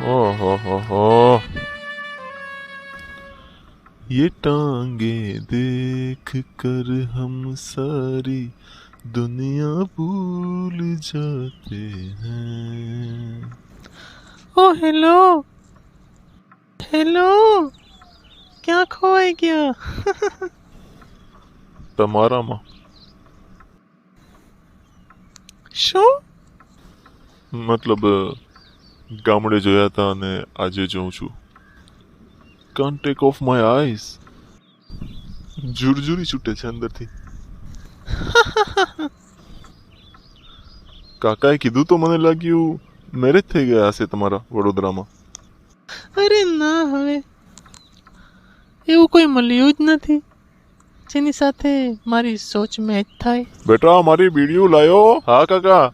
हो हो हो। हो ये टांगे देख कर हम सारी दुनिया भूल जाते हैं। ओ हेलो। हेलो। क्या खोए गया तुम्हारा माँ। शो? मतलब ગામડે જોયા હતા અને આજે જોઉં છું. Can't take off my eyes જુરજુરી છૂટે છે અંદરથી. કાકાએ કીધું તો મને લાગ્યું મેરેજ થઈ ગયા હશે તમારા વડોદરામાં. અરે ના હવે. એવું કોઈ મળ્યું જ નથી. જેની સાથે મારી સોચ મેચ થાય. બેટા મારી બીડીયું લાયો. હા કાકા.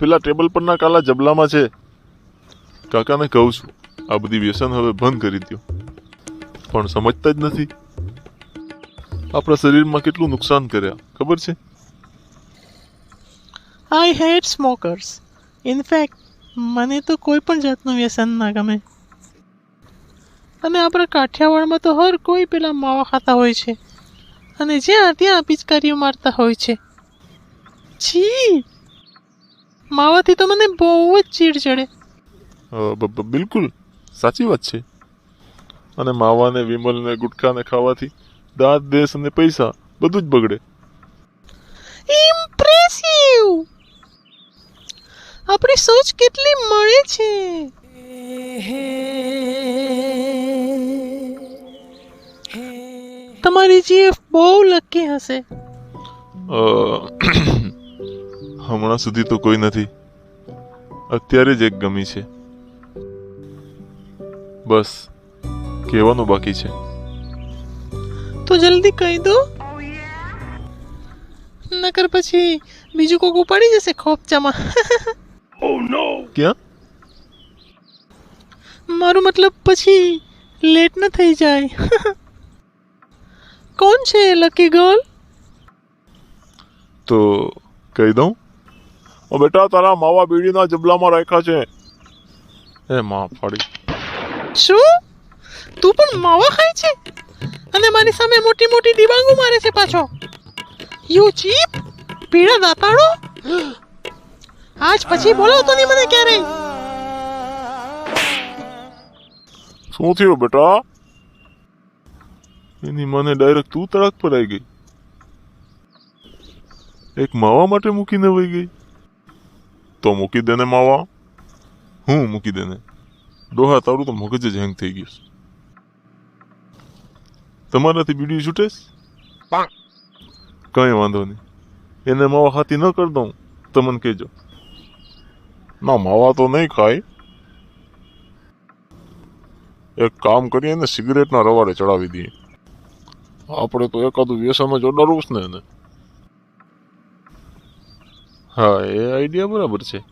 પેલા ટેબલ પરના કાલા જબલામાં છે. કાકાને કહું છું, આ બધી વ્યસન હવે બંધ કરી દો પણ સમજતા જ નથી. આપણા શરીરમાં કેટલું નુકસાન કર્યા, ખબર છે? આઈ હેટ સ્મોકર્સ ઇનફેક્ટ મને તો કોઈ પણ જાતનું વ્યસન ના ગમે. અને આપણા કાઠિયાવાડમાં તો હર કોઈ પેલા માવા ખાતા હોય છે. અને જ્યાં ત્યાં પિચકારીઓ મારતા હોય છે. છી! માવાથી તો મને બહુ જ ચીડ ચડે. બિલકુલ. સાચી વાત છે. અને માવાને વિમલને ગુટખાને ખાવાથી દાંત દેશ અને પૈસા બધું જ બગડે. ઇમ્પ્રેસિવ આપણી સોચ કેટલી મળે છે. તમારી જીએફ બહુ લકી હશે. હમણાં સુધી તો કોઈ નથી. અત્યારે જ એક ગમી છે. બસ કહેવાનું બાકી છે. તો જલ્દી કહી દો. નકર પછી બીજું કોક ઉપાડી જશે ખોપચામાં. ક્યાં? મારું મતલબ પછી લેટ ન થઈ જાય. કોણ છે લકી ગર્લ? તો કહી દઉં. ઓ બેટા તારા માવા બીડીના જબલામાં રાખ્યા છે. એ માં ફાડી. શું? તું પણ માવા ખાય છે? અને મારી સામે મોટી મોટી ડિબાંગો મારે છે પાછો. યુ ચીપ પીળા દાતાડો? આજ પછી બોલાવતો નહીં મને ક્યારેય. શું થયું બેટા? એની મને ડાયરેક્ટ તું તડક પર આવી ગઈ. એક માવા માટે મૂકીને વહી ગઈ. તો મૂકી દેને માવા. હું મૂકી દેને ડોહા તારું તો મગજ જ હેંગ થઈ ગયું તમારાથી બીડી છૂટેશ? કઈ વાંધો નહીં. એને માવા હાથી ન કરી દઉં. તમને કહેજો. ના માવા તો નહીં ખાય. એક કામ કરીએ ને સિગરેટના રવાડે ચડાવી દઈએ. આપણે તો એકાદું વ્યસનમાં જોડાડવું ને એને. હા એ આઈડિયા બરાબર છે.